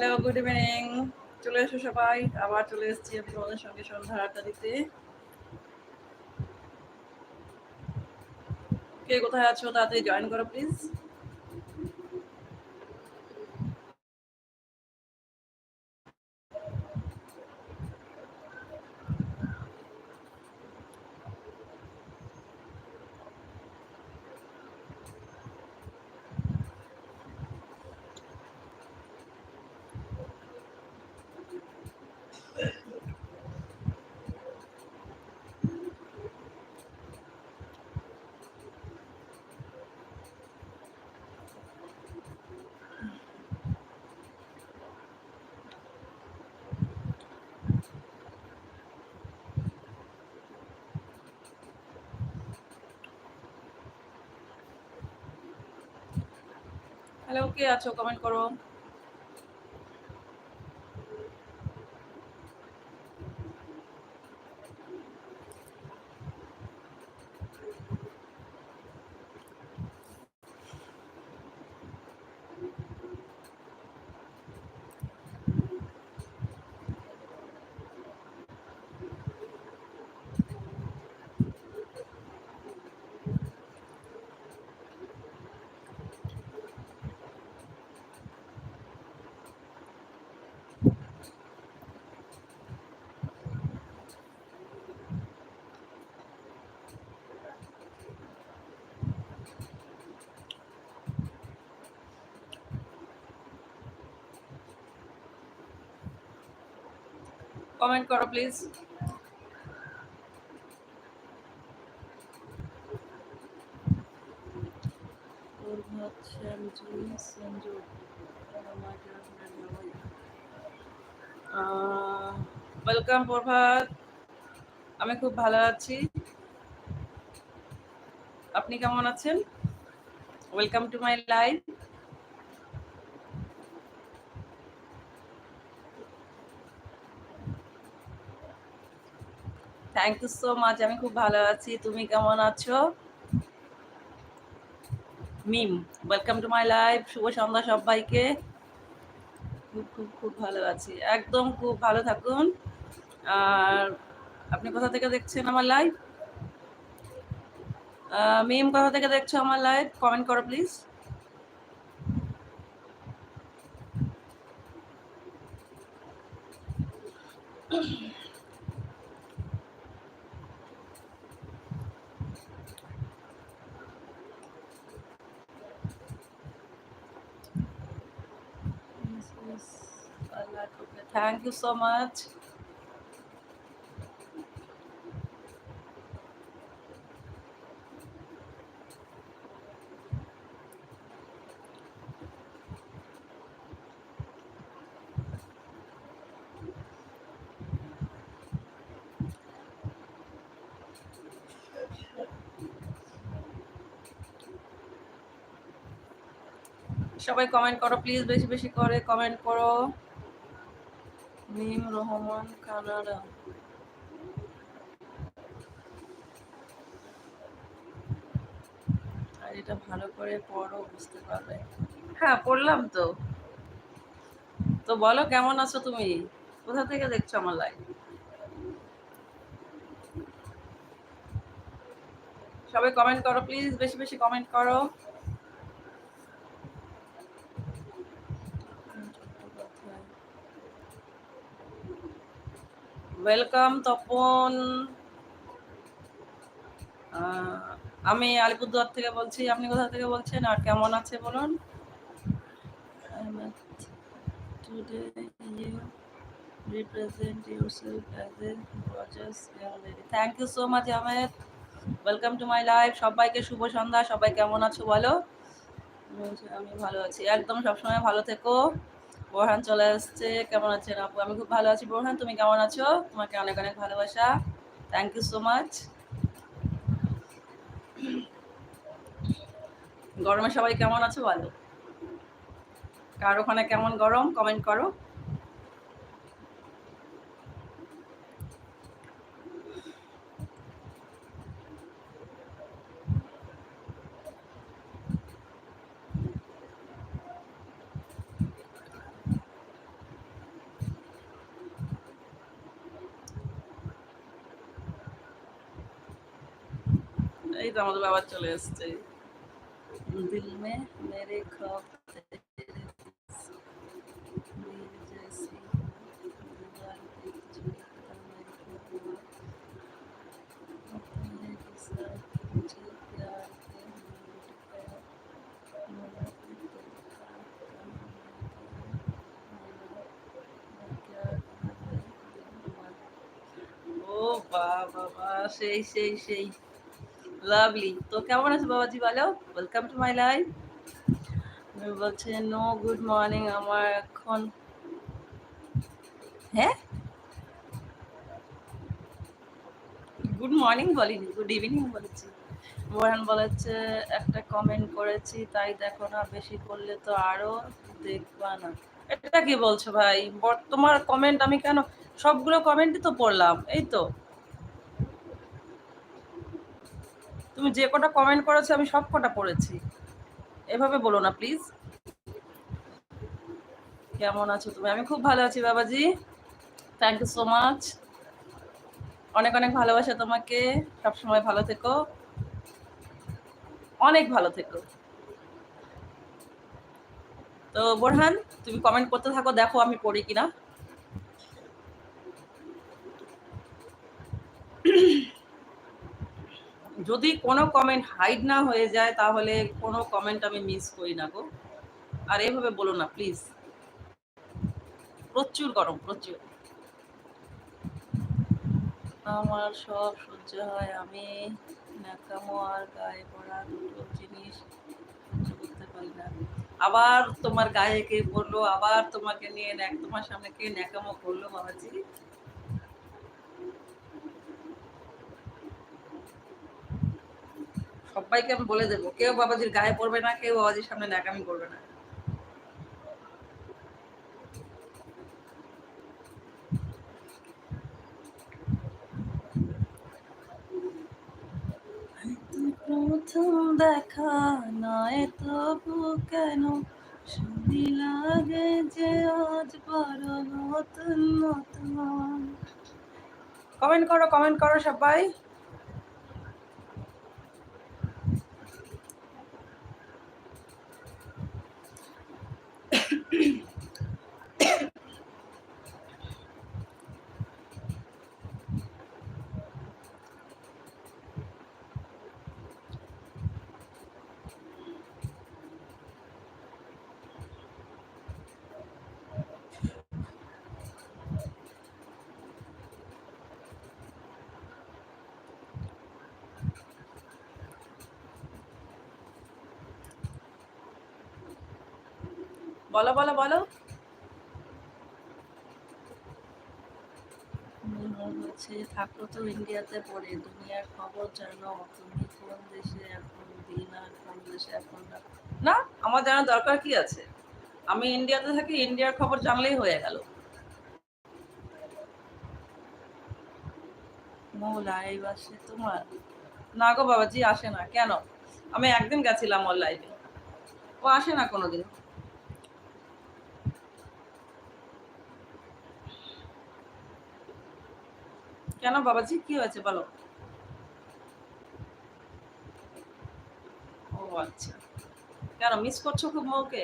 Hello good evening চলে এসো সবাই। আবার চলে এসেছি আমি তোমাদের সঙ্গে সন্ধ্যা আড্ডা দিতে। কে কোথায় আছো? তাড়াতাড়ি জয়েন করো প্লিজ হ্যালো কে আছো কমেন্ট করো। কমেন্ট করো প্লিজ ওয়েলকাম প্রভাত। আমি খুব ভালো আছি। আপনি কেমন আছেন? Welcome to my life thank you so much আমি খুব ভালো আছি। তুমি কেমন আছো? Mim welcome to my life শুভ সন্ধ্যা সবাইকে। খুব খুব খুব ভালো আছি। একদম খুব ভালো থাকুন। আর আপনি কোথা থেকে দেখছেন আমার লাইভ মিম, কোথা থেকে দেখছ আমার লাইভ কমেন্ট করো please thank you so much সবাই কমেন্ট করো প্লিজ বেশি বেশি করে কমেন্ট করো। মিম রহমান কানাডা আর এটা ভালো করে পড়ো, বুঝতে পারবে হ্যাঁ পড়লাম তো। তো বলো, কেমন আছো তুমি? কোথা থেকে দেখছ আমার লাইভ সবাই কমেন্ট করো প্লিজ বেশি বেশি কমেন্ট করো। ওয়েলকাম তপন। আমি আলিপুরদুয়ার থেকে বলছি আপনি কোথা থেকে বলছেন আর কেমন আছে বলুন? Represent yourself as a gorgeous young lady. Thank you so much, Ahmed. Welcome to my life সবাইকে শুভ সন্ধ্যা। সবাই কেমন আছো বলো? আমি ভালো আছি। একদম সবসময় ভালো থেকো। বোরহান চলে আসছে। কেমন আছেন আপু? আমি খুব ভালো আছি। বোরহান, তুমি কেমন আছো? তোমাকে অনেক অনেক ভালোবাসা। থ্যাংক ইউ সো মাচ গরমে সবাই কেমন আছো বলো? কার ওখানে কেমন গরম? কমেন্ট করো। এই তো আমাদের বাবা চলে এসছে দিল মে মেরে খব sei, sei, sei. লাভলি তো কেমন আছে বাবাজি বলো? ওয়েলকাম টু মাই লাইফ বলছে নো গুড মর্নিং আমার এখন হ্যাঁ? গুড মর্নিং বলিনি গুড ইভিনিং বলেছি। বোরহান বলেছে, একটা কমেন্ট করেছি, তাই দেখো না, বেশি করলে তো আরও দেখবা না। এটা কি বলছো ভাই? তোমার কমেন্ট আমি কেন সবগুলো কমেন্টই তো পড়লাম, এই তো। তুমি যে কটা কমেন্ট করেছ, আমি সব কটা পড়েছি। এভাবে বলো না প্লিজ কেমন আছো তুমি? আমি খুব ভালো আছি বাবাজি। থ্যাংক ইউ সো মাচ অনেক অনেক ভালোবাসা তোমাকে। সবসময় ভালো থেকো। অনেক ভালো থেকো। তো বোরহান, তুমি কমেন্ট করতে থাকো, দেখো আমি পড়ি কিনা। যদি কোনো কমেন্ট হাইড না হয়ে যায়, তাহলে কোনো কমেন্ট আমি মিস করি না গো। আর এইভাবে বলো না প্লিজ প্রচুর গরম, প্রচুর। আমার সব সহ্য হয়, আমি ন্যাকামো আর গায়ে পড়া দুটো জিনিস সহ্য করতে পারি না। আবার তোমার গায়ে কে পড়ল আবার তোমাকে নিয়ে তোমার সামনে কে ন্যাকামো করল, বাবাজি? সবাইকে আমি বলে দেবো কেউ বাবাজির গায়ে পড়বে না কেউ বাবাজির সামনে ন্যাকামি করবে না। প্রথম দেখা নয় তবু কেন? শুনি লাগে যে আজ বড় নতুন নতুন। কমেন্ট করো কমেন্ট করো সবাই। বলো বলো বলো। মনে হচ্ছে থাকো তো ইন্ডিয়াতে পড়ে। দুনিয়ার খবর জানো তুমি কোন দেশে এখন দিন আর কোন দেশে এখন না। আমার জানার দরকার কি আছে? আমি ইন্ডিয়াতে থাকি ইন্ডিয়ার খবর জানলেই হয়ে গেল। লাইভ আসে তোমার। না গো বাবাজি আসে না। কেন? আমি একদিন গেছিলাম ওর লাইভে ও আসে না কোনোদিন। কেন বাবাজি? কি হয়েছে বলো? ও আচ্ছা। কেন মিস করছ খুব মৌকে?